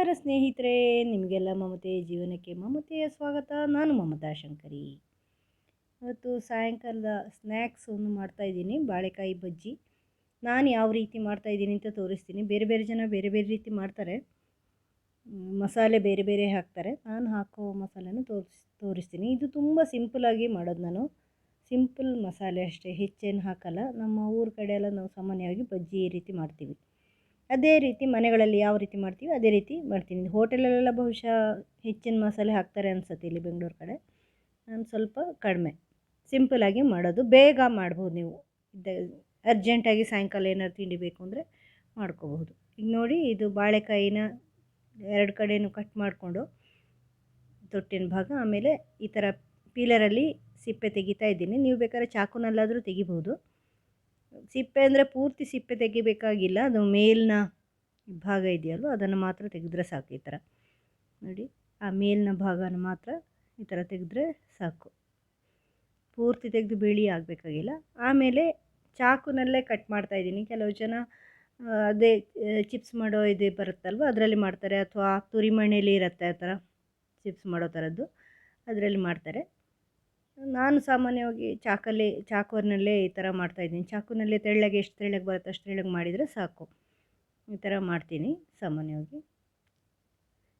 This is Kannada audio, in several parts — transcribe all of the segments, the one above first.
ನಮಸ್ಕಾರ ಸ್ನೇಹಿತರೆ, ನಿಮಗೆಲ್ಲ ಮಮತೆ ಜೀವನಕ್ಕೆ ಮಮತೆಯ ಸ್ವಾಗತ. ನಾನು ಮಮತಾ ಶಂಕರಿ. ಇವತ್ತು ಸಾಯಂಕಾಲದ ಸ್ನ್ಯಾಕ್ಸ್ ಒಂದು ಮಾಡ್ತಾಯಿದ್ದೀನಿ ಬಾಳೆಕಾಯಿ ಬಜ್ಜಿ. ನಾನು ಯಾವ ರೀತಿ ಮಾಡ್ತಾಯಿದ್ದೀನಿ ಅಂತ ತೋರಿಸ್ತೀನಿ. ಬೇರೆ ಬೇರೆ ಜನ ಬೇರೆ ಬೇರೆ ರೀತಿ ಮಾಡ್ತಾರೆ. ಮಸಾಲೆ ಬೇರೆ ಬೇರೆ ಹಾಕ್ತಾರೆ. ನಾನು ಹಾಕೋ ಮಸಾಲೆನ ತೋರಿಸ್, ತೋರಿಸ್ತೀನಿ. ಇದು ತುಂಬ ಸಿಂಪಲಾಗಿ ಮಾಡೋದು ನಾನು. ಸಿಂಪಲ್ ಮಸಾಲೆ ಅಷ್ಟೇ. ಹೆಚ್ಚೇನು ಹಾಕಲ್ಲ. ನಮ್ಮ ಊರ ಕಡೆ ಎಲ್ಲ ನಾವು ಸಾಮಾನ್ಯವಾಗಿ ಬಜ್ಜಿ ಈ ರೀತಿ ಮಾಡ್ತೀವಿ. ಅದೇ ರೀತಿ ಮನೆಗಳಲ್ಲಿ ಯಾವ ರೀತಿ ಮಾಡ್ತೀವಿ, ಅದೇ ರೀತಿ ಮಾಡ್ತೀನಿ. ಹೋಟೆಲಲ್ಲೆಲ್ಲ ಬಹುಶಃ ಹೆಚ್ಚಿನ ಮಸಾಲೆ ಹಾಕ್ತಾರೆ ಅನಿಸುತ್ತೆ ಇಲ್ಲಿ ಬೆಂಗಳೂರು ಕಡೆ. ನಾನು ಸ್ವಲ್ಪ ಕಡಿಮೆ. ಸಿಂಪಲಾಗಿ ಮಾಡೋದು. ಬೇಗ ಮಾಡ್ಬೋದು ನೀವು. ಅರ್ಜೆಂಟಾಗಿ ಸಾಯಂಕಾಲ ಏನಾದ್ರು ತಿಂಡಿ ಬೇಕು ಅಂದರೆ ಮಾಡ್ಕೋಬಹುದು. ಈಗ ನೋಡಿ, ಇದು ಬಾಳೆಕಾಯಿನ ಎರಡು ಕಡೆಯೂ ಕಟ್ ಮಾಡಿಕೊಂಡು ತೊಟ್ಟಿನ ಭಾಗ, ಆಮೇಲೆ ಈ ಥರ ಪೀಲರಲ್ಲಿ ಸಿಪ್ಪೆ ತೆಗಿತಾ ಇದ್ದೀನಿ. ನೀವು ಬೇಕಾದ್ರೆ ಚಾಕುನಲ್ಲಾದರೂ ತೆಗಿಬೋದು ಸಿಪ್ಪೆ ಅಂದರೆ ಪೂರ್ತಿ ಸಿಪ್ಪೆ ತೆಗಿಬೇಕಾಗಿಲ್ಲ, ಅದು ಮೇಲಿನ ಭಾಗ ಇದೆಯಲ್ವ, ಅದನ್ನು ಮಾತ್ರ ತೆಗೆದ್ರೆ ಸಾಕು ಈ ಥರ. ನೋಡಿ, ಆ ಮೇಲಿನ ಭಾಗನ ಮಾತ್ರ ಈ ಥರ ತೆಗೆದ್ರೆ ಸಾಕು. ಪೂರ್ತಿ ತೆಗೆದು ಬಿಳಿ ಆಗಬೇಕಾಗಿಲ್ಲ. ಆಮೇಲೆ ಚಾಕುನಲ್ಲೇ ಕಟ್ ಮಾಡ್ತಾ ಇದ್ದೀನಿ. ಕೆಲವು ಜನ ಅದೇ ಚಿಪ್ಸ್ ಮಾಡೋ ಇದು ಬರುತ್ತಲ್ವ, ಅದರಲ್ಲಿ ಮಾಡ್ತಾರೆ. ಅಥವಾ ತುರಿಮಣೆಯಲ್ಲಿ ಇರುತ್ತೆ ಆ ಥರ ಚಿಪ್ಸ್ ಮಾಡೋ ಥರದ್ದು, ಅದರಲ್ಲಿ ಮಾಡ್ತಾರೆ. ನಾನು ಸಾಮಾನ್ಯವಾಗಿ ಚಾಕಲ್ಲಿ ಚಾಕುವಿನಲ್ಲೇ ಈ ಥರ ಮಾಡ್ತಾಯಿದ್ದೀನಿ ಚಾಕುನಲ್ಲಿ ತೆಳ್ಳಗೆ ಎಷ್ಟು ತೆಳ್ಳಗೆ ಬರುತ್ತೆ ಅಷ್ಟು ತೆಳ್ಳಗೆ ಮಾಡಿದರೆ ಸಾಕು. ಈ ಥರ ಮಾಡ್ತೀನಿ ಸಾಮಾನ್ಯವಾಗಿ.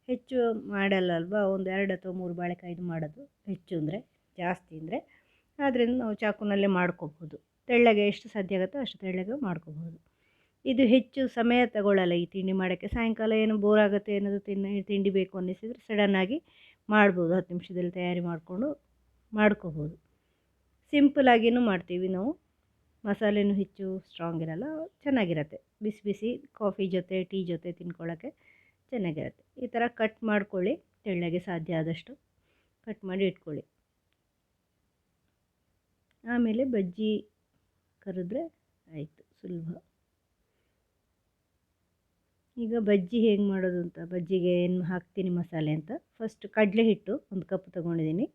ಹೆಚ್ಚು ಮಾಡಲ್ಲ ಅಲ್ವಾ ಒಂದು ಎರಡು ಅಥವಾ ಮೂರು ಬಾಳೆಕಾಯ್ದು ಮಾಡೋದು ಹೆಚ್ಚು ಅಂದರೆ, ಜಾಸ್ತಿ ಅಂದರೆ. ಆದ್ದರಿಂದ ನಾವು ಚಾಕುನಲ್ಲೇ ಮಾಡ್ಕೋಬೋದು. ತೆಳ್ಳಗೆ ಎಷ್ಟು ಸಾಧ್ಯ ಆಗುತ್ತೋ ಅಷ್ಟು ತೆಳ್ಳಗೆ ಮಾಡ್ಕೋಬೋದು. ಇದು ಹೆಚ್ಚು ಸಮಯ ತಗೊಳ್ಳಲ್ಲ ಈ ತಿಂಡಿ ಮಾಡೋಕ್ಕೆ. ಸಾಯಂಕಾಲ ಏನು ಬೋರ್ ಆಗುತ್ತೆ ಏನಾದರೂ ತಿನ್ನ, ತಿಂಡಿ ಬೇಕು ಅನ್ನಿಸಿದರೆ ಸಡನ್ನಾಗಿ ಮಾಡ್ಬೋದು. ಹತ್ತು ನಿಮಿಷದಲ್ಲಿ ತಯಾರಿ ಮಾಡಿಕೊಂಡು ಮಾಡ್ಕೋಬೋದು. ಸಿಂಪಲಾಗಿಯೂ ಮಾಡ್ತೀವಿ ನಾವು. ಮಸಾಲೆನೂ ಹೆಚ್ಚು ಸ್ಟ್ರಾಂಗ್ ಇರಲ್ಲ, ಚೆನ್ನಾಗಿರತ್ತೆ. ಬಿಸಿ ಬಿಸಿ ಕಾಫಿ ಜೊತೆ ಟೀ ಜೊತೆ ತಿನ್ಕೊಳ್ಳೋಕ್ಕೆ ಚೆನ್ನಾಗಿರುತ್ತೆ. ಈ ಥರ ಕಟ್ ಮಾಡ್ಕೊಳ್ಳಿ, ತೆಳ್ಳಗೆ ಸಾಧ್ಯ ಆದಷ್ಟು ಕಟ್ ಮಾಡಿ ಇಟ್ಕೊಳ್ಳಿ. ಆಮೇಲೆ ಬಜ್ಜಿ ಕರೆದ್ರೆ ಆಯಿತು, ಸುಲಭ. ಈಗ ಬಜ್ಜಿ ಹೇಗೆ ಮಾಡೋದು ಅಂತ, ಬಜ್ಜಿಗೆ ಏನು ಹಾಕ್ತೀನಿ ಮಸಾಲೆ ಅಂತ. ಫಸ್ಟ್ ಕಡಲೆ ಹಿಟ್ಟು ಒಂದು ಕಪ್ ತೊಗೊಂಡಿದ್ದೀನಿ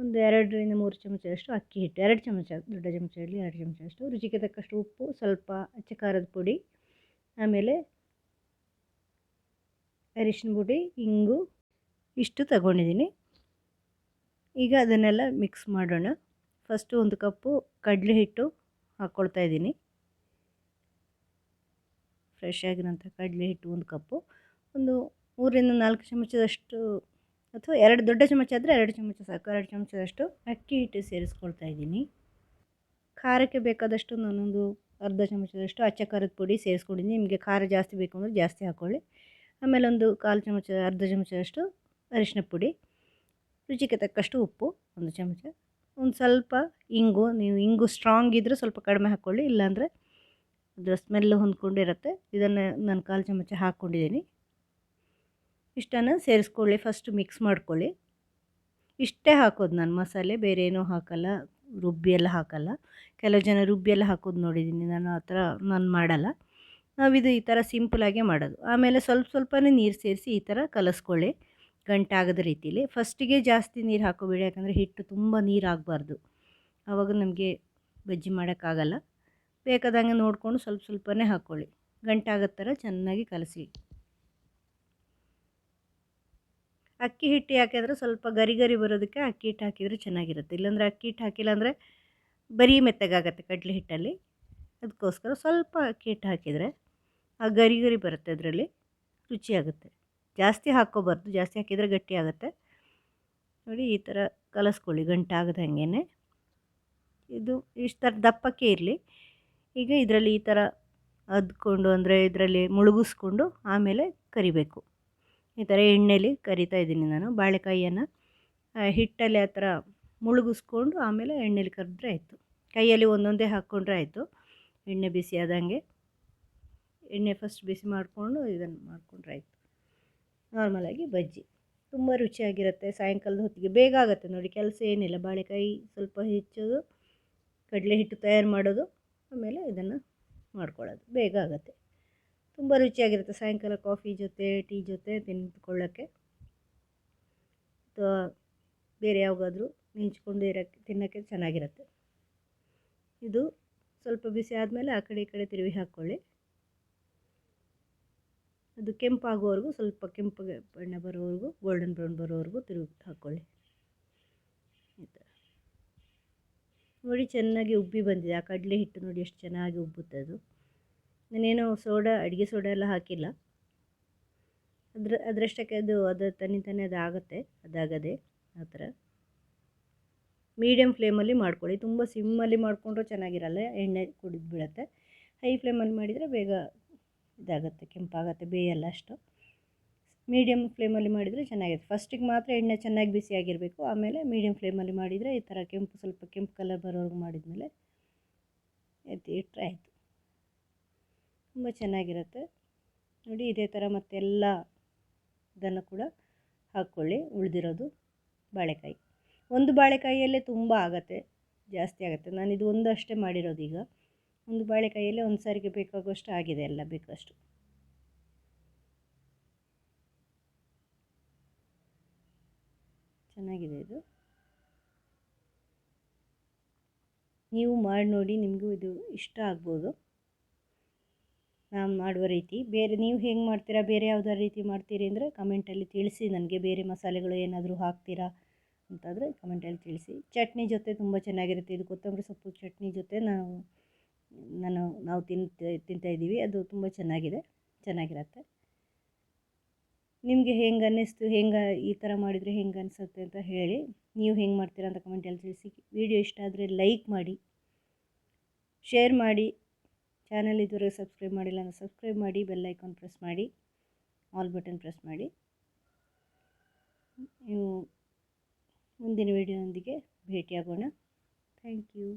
ಒಂದು ಎರಡರಿಂದ ಮೂರು ಚಮಚದಷ್ಟು ಅಕ್ಕಿ ಹಿಟ್ಟು, ಎರಡು ಚಮಚ ದೊಡ್ಡ ಚಮಚ ಇರಲಿ, ಎರಡು ಚಮಚದಷ್ಟು ರುಚಿಗೆ ತಕ್ಕಷ್ಟು ಉಪ್ಪು, ಸ್ವಲ್ಪ ಅಚ್ಚ ಖಾರದ ಪುಡಿ, ಆಮೇಲೆ ಅರಿಶಿನ ಪುಡಿ, ಇಂಗು, ಇಷ್ಟು ತಗೊಂಡಿದ್ದೀನಿ. ಈಗ ಅದನ್ನೆಲ್ಲ ಮಿಕ್ಸ್ ಮಾಡೋಣ. ಫಸ್ಟು ಒಂದು ಕಪ್ಪು ಕಡಲೆ ಹಿಟ್ಟು ಹಾಕ್ಕೊಳ್ತಾ ಇದ್ದೀನಿ. ಫ್ರೆಶ್ ಆಗಿರೋಂಥ ಕಡಲೆ ಹಿಟ್ಟು ಒಂದು ಕಪ್ಪು. ಒಂದು ಮೂರರಿಂದ ನಾಲ್ಕು ಚಮಚದಷ್ಟು ಅಥವಾ ಎರಡು ದೊಡ್ಡ ಚಮಚ ಆದರೆ ಎರಡು ಚಮಚ ಸಾಕು, ಎರಡು ಚಮಚದಷ್ಟು ಅಕ್ಕಿ ಹಿಟ್ಟು ಸೇರಿಸ್ಕೊಳ್ತಾ ಇದ್ದೀನಿ. ಖಾರಕ್ಕೆ ಬೇಕಾದಷ್ಟು ನಾನೊಂದು ಅರ್ಧ ಚಮಚದಷ್ಟು ಅಚ್ಚ ಖಾರದ ಪುಡಿ ಸೇರಿಸ್ಕೊಂಡಿದ್ದೀನಿ. ನಿಮಗೆ ಖಾರ ಜಾಸ್ತಿ ಬೇಕು ಅಂದರೆ ಜಾಸ್ತಿ ಹಾಕ್ಕೊಳ್ಳಿ ಆಮೇಲೆ ಒಂದು ಕಾಲು ಚಮಚ, ಅರ್ಧ ಚಮಚದಷ್ಟು ಅರಿಶಿನ ಪುಡಿ, ರುಚಿಗೆ ತಕ್ಕಷ್ಟು ಉಪ್ಪು, ಒಂದು ಚಮಚ. ಒಂದು ಸ್ವಲ್ಪ ಇಂಗು, ನೀವು ಇಂಗು ಸ್ಟ್ರಾಂಗ್ ಇದ್ದರೆ ಸ್ವಲ್ಪ ಕಡಿಮೆ ಹಾಕ್ಕೊಳ್ಳಿ ಇಲ್ಲಾಂದರೆ ಅದರ ಸ್ಮೆಲ್ಲು ಹೊಂದ್ಕೊಂಡಿರುತ್ತೆ. ಇದನ್ನು ನಾನು ಕಾಲು ಚಮಚ ಹಾಕ್ಕೊಂಡಿದ್ದೀನಿ. ಇಷ್ಟನ್ನು ಸೇರಿಸ್ಕೊಳ್ಳಿ ಫಸ್ಟ್ ಮಿಕ್ಸ್ ಮಾಡ್ಕೊಳ್ಳಿ. ಇಷ್ಟೇ ಹಾಕೋದು ನಾನು, ಮಸಾಲೆ ಬೇರೆ ಏನೂ ಹಾಕಲ್ಲ, ರುಬ್ಬಿ ಎಲ್ಲ ಹಾಕಲ್ಲ. ಕೆಲವು ಜನ ರುಬ್ಬಿ ಎಲ್ಲ ಹಾಕೋದು ನೋಡಿದ್ದೀನಿ ನಾನು ಆ ಥರ ನಾನು ಮಾಡಲ್ಲ. ನಾವಿದು ಈ ಥರ ಸಿಂಪಲಾಗೇ ಮಾಡೋದು. ಆಮೇಲೆ ಸ್ವಲ್ಪ ಸ್ವಲ್ಪನೇ ನೀರು ಸೇರಿಸಿ ಈ ಥರ ಕಲಸ್ಕೊಳ್ಳಿ, ಗಂಟಾಗದ ರೀತಿಲಿ. ಫಸ್ಟಿಗೆ ಜಾಸ್ತಿ ನೀರು ಹಾಕೋಬೇಡಿ, ಯಾಕಂದರೆ ಹಿಟ್ಟು ತುಂಬ ನೀರು ಆಗಬಾರ್ದು. ಆವಾಗ ನಮಗೆ ಬಜ್ಜಿ ಮಾಡೋಕ್ಕಾಗಲ್ಲ. ಬೇಕಾದಂಗೆ ನೋಡಿಕೊಂಡು ಸ್ವಲ್ಪ ಸ್ವಲ್ಪನೇ ಹಾಕ್ಕೊಳ್ಳಿ ಗಂಟಾಗೋ ಥರ ಚೆನ್ನಾಗಿ ಕಲಸಿ. ಅಕ್ಕಿ ಹಿಟ್ಟು ಹಾಕಿದ್ರೆ ಸ್ವಲ್ಪ ಗರಿ ಗರಿ ಬರೋದಕ್ಕೆ ಅಕ್ಕಿ ಹಿಟ್ಟು ಹಾಕಿದರೆ ಚೆನ್ನಾಗಿರುತ್ತೆ. ಇಲ್ಲಾಂದರೆ ಅಕ್ಕಿ ಹಿಟ್ಟು ಹಾಕಿಲ್ಲ ಅಂದರೆ ಬರೀ ಮೆತ್ತಗಾಗತ್ತೆ ಕಡಲೆ ಹಿಟ್ಟಲ್ಲಿ. ಅದಕ್ಕೋಸ್ಕರ ಸ್ವಲ್ಪ ಅಕ್ಕಿ ಹಿಟ್ಟು ಹಾಕಿದರೆ ಆ ಗರಿ ಗರಿ ಬರುತ್ತೆ ಅದರಲ್ಲಿ, ರುಚಿಯಾಗುತ್ತೆ. ಜಾಸ್ತಿ ಹಾಕ್ಕೋಬಾರ್ದು, ಜಾಸ್ತಿ ಹಾಕಿದರೆ ಗಟ್ಟಿ ಆಗುತ್ತೆ. ನೋಡಿ ಈ ಥರ ಕಲಸ್ಕೊಳ್ಳಿ ಗಂಟಾಗದ ಹಾಗೇ ಇದು ಇಷ್ಟು ಥರ ದಪ್ಪಕ್ಕೆ ಇರಲಿ. ಈಗ ಇದರಲ್ಲಿ ಈ ಥರ ಅದ್ಕೊಂಡು ಅಂದರೆ ಇದರಲ್ಲಿ ಮುಳುಗಿಸ್ಕೊಂಡು ಆಮೇಲೆ ಕರಿಬೇಕು. ಈ ಥರ ಎಣ್ಣೆಲಿ ಕರಿತಾ ಇದ್ದೀನಿ ನಾನು ಬಾಳೆಕಾಯಿಯನ್ನು. ಹಿಟ್ಟಲ್ಲಿ ಆ ಥರ ಮುಳುಗಿಸ್ಕೊಂಡು ಆಮೇಲೆ ಎಣ್ಣೆಲಿ ಕರೆದ್ರೆ ಆಯಿತು. ಕೈಯಲ್ಲಿ ಒಂದೊಂದೇ ಹಾಕ್ಕೊಂಡ್ರೆ ಆಯಿತು. ಎಣ್ಣೆ ಬಿಸಿ ಆದಂಗೆ ಎಣ್ಣೆ ಫಸ್ಟ್ ಬಿಸಿ ಮಾಡಿಕೊಂಡು ಇದನ್ನು ಮಾಡಿಕೊಂಡ್ರೆ ಆಯಿತು. ನಾರ್ಮಲಾಗಿ ಬಜ್ಜಿ. ತುಂಬ ರುಚಿಯಾಗಿರುತ್ತೆ. ಸಾಯಂಕಾಲದ ಹೊತ್ತಿಗೆ ಬೇಗ ಆಗುತ್ತೆ ನೋಡಿ. ಕೆಲಸ ಏನಿಲ್ಲ. ಬಾಳೆಕಾಯಿ ಸ್ವಲ್ಪ ಹೆಚ್ಚೋದು, ಕಡಲೆ ಹಿಟ್ಟು ತಯಾರು ಮಾಡೋದು, ಆಮೇಲೆ ಇದನ್ನು ಮಾಡ್ಕೊಳ್ಳೋದು. ಬೇಗ ಆಗುತ್ತೆ. ತುಂಬ ರುಚಿಯಾಗಿರುತ್ತೆ. ಸಾಯಂಕಾಲ ಕಾಫಿ ಜೊತೆ, ಟೀ ಜೊತೆ ತಿಂದುಕೊಳ್ಳೋಕ್ಕೆ ಅಥವಾ ಬೇರೆ ಯಾವಾಗಾದರೂ ನೆಂಚ್ಕೊಂಡು ಇರೋಕ್ಕೆ, ತಿನ್ನೋಕ್ಕೆ ಚೆನ್ನಾಗಿರುತ್ತೆ. ಇದು ಸ್ವಲ್ಪ ಬಿಸಿ ಆದಮೇಲೆ ಆ ಕಡೆ ಈ ಕಡೆ ತಿರುವಿ ಹಾಕ್ಕೊಳ್ಳಿ ಅದು ಕೆಂಪಾಗುವವರೆಗೂ ಸ್ವಲ್ಪ ಕೆಂಪಗೆ ಬಣ್ಣ ಬರೋವರೆಗೂ ಗೋಲ್ಡನ್ ಬ್ರೌನ್ ಬರೋವರೆಗೂ ತಿರುವಿ ಹಾಕ್ಕೊಳ್ಳಿ ನೋಡಿ ಚೆನ್ನಾಗಿ ಉಬ್ಬಿ ಬಂದಿದೆ. ಆ ಕಡಲೆ ಹಿಟ್ಟು ನೋಡಿ ಎಷ್ಟು ಚೆನ್ನಾಗಿ ಉಬ್ಬುತ್ತೆ ಅದು. ನಾನೇನು ಸೋಡಾ, ಅಡುಗೆ ಸೋಡಾ ಎಲ್ಲ ಹಾಕಿಲ್ಲ. ಅದ್ರ, ಅದರಷ್ಟಕ್ಕೆ ಅದು ಅದು ತನ್ನಿಂತಾನೇ ಅದು ಆಗುತ್ತೆ, ಅದಾಗದೆ, ಆ ಥರ. ಮೀಡಿಯಮ್ ಫ್ಲೇಮಲ್ಲಿ ಮಾಡ್ಕೊಳ್ಳಿ. ತುಂಬ ಸಿಮ್ಮಲ್ಲಿ ಮಾಡಿಕೊಂಡ್ರೂ ಚೆನ್ನಾಗಿರಲ್ಲ, ಎಣ್ಣೆ ಕುಡಿದು ಬೀಳುತ್ತೆ ಹೈ ಫ್ಲೇಮಲ್ಲಿ ಮಾಡಿದರೆ ಬೇಗ ಇದಾಗುತ್ತೆ, ಕೆಂಪಾಗುತ್ತೆ, ಬೇಯಲ್ಲ ಅಷ್ಟು. ಮೀಡಿಯಮ್ ಫ್ಲೇಮಲ್ಲಿ ಮಾಡಿದರೆ ಚೆನ್ನಾಗಿರುತ್ತೆ. ಫಸ್ಟಿಗೆ ಮಾತ್ರ ಎಣ್ಣೆ ಚೆನ್ನಾಗಿ ಬಿಸಿಯಾಗಿರಬೇಕು ಆಮೇಲೆ ಮೀಡಿಯಮ್ ಫ್ಲೇಮಲ್ಲಿ ಮಾಡಿದರೆ ಈ ಥರ ಕೆಂಪು, ಸ್ವಲ್ಪ ಕೆಂಪು ಕಲರ್ ಬರೋವರೆಗೂ ಮಾಡಿದ್ಮೇಲೆ ಎತ್ತಿ ಇಟ್ಟರೆ ಆಯಿತು. ತುಂಬ ಚೆನ್ನಾಗಿರುತ್ತೆ. ನೋಡಿ, ಇದೇ ಥರ ಮತ್ತೆಲ್ಲ ಇದನ್ನು ಕೂಡ ಹಾಕ್ಕೊಳ್ಳಿ. ಉಳಿದಿರೋದು ಬಾಳೆಕಾಯಿ. ಒಂದು ಬಾಳೆಕಾಯಿಯಲ್ಲೇ ತುಂಬ ಆಗುತ್ತೆ, ಜಾಸ್ತಿ ಆಗುತ್ತೆ. ನಾನು ಇದು ಒಂದು ಅಷ್ಟೇ ಮಾಡಿರೋದು ಈಗ. ಒಂದು ಬಾಳೆಕಾಯಿಯಲ್ಲೇ ಒಂದು ಸಾರಿಗೆ ಬೇಕಾಗುವಷ್ಟು ಆಗಿದೆ ಎಲ್ಲ ಬೇಕಷ್ಟು ಚೆನ್ನಾಗಿದೆ ಇದು. ನೀವು ಮಾಡಿ ನೋಡಿ, ನಿಮಗೂ ಇದು ಇಷ್ಟ ಆಗ್ಬೋದು. ನಾನು ಮಾಡುವ ರೀತಿ. ಬೇರೆ ನೀವು ಹೆಂಗೆ ಮಾಡ್ತೀರಾ? ಬೇರೆ ಯಾವುದಾದ್ರು ರೀತಿ ಮಾಡ್ತೀರಿ ಅಂದರೆ ಕಮೆಂಟಲ್ಲಿ ತಿಳಿಸಿ. ನನಗೆ ಬೇರೆ ಮಸಾಲೆಗಳು ಏನಾದರೂ ಹಾಕ್ತೀರಾ ಅಂತಂದರೆ ಕಮೆಂಟಲ್ಲಿ ತಿಳಿಸಿ. ಚಟ್ನಿ ಜೊತೆ ತುಂಬ ಚೆನ್ನಾಗಿರುತ್ತೆ. ಇದು ಕೊತ್ತಂಬರಿ ಸೊಪ್ಪು ಚಟ್ನಿ ಜೊತೆ ನಾವು, ನಾನು, ನಾವು ತಿಂತ ತಿಂತಾಯಿದ್ದೀವಿ ಅದು ತುಂಬ ಚೆನ್ನಾಗಿದೆ. ಚೆನ್ನಾಗಿರುತ್ತೆ. ನಿಮಗೆ ಹೆಂಗೆ ಅನ್ನಿಸ್ತು? ಹೆಂಗೆ ಈ ಥರ ಮಾಡಿದರೆ ಹೆಂಗೆ ಅನಿಸುತ್ತೆ ಅಂತ ಹೇಳಿ ನೀವು ಹೆಂಗೆ ಮಾಡ್ತೀರಾ ಅಂತ ಕಮೆಂಟಲ್ಲಿ ತಿಳಿಸಿ. ವಿಡಿಯೋ ಇಷ್ಟ ಆದರೆ ಲೈಕ್ ಮಾಡಿ ಶೇರ್ ಮಾಡಿ. ಚಾನಲ್ ಇದುವರೆಗೆ ಸಬ್ಸ್ಕ್ರೈಬ್ ಮಾಡಿಲ್ಲ ಅಂದರೆ ಸಬ್ಸ್ಕ್ರೈಬ್ ಮಾಡಿ, ಬೆಲ್ ಐಕಾನ್ ಪ್ರೆಸ್ ಮಾಡಿ, ಆಲ್ ಬಟನ್ ಪ್ರೆಸ್ ಮಾಡಿ. ನೀವು ಮುಂದಿನ ವಿಡಿಯೋದೊಂದಿಗೆ ಭೇಟಿಯಾಗೋಣ. Thank you.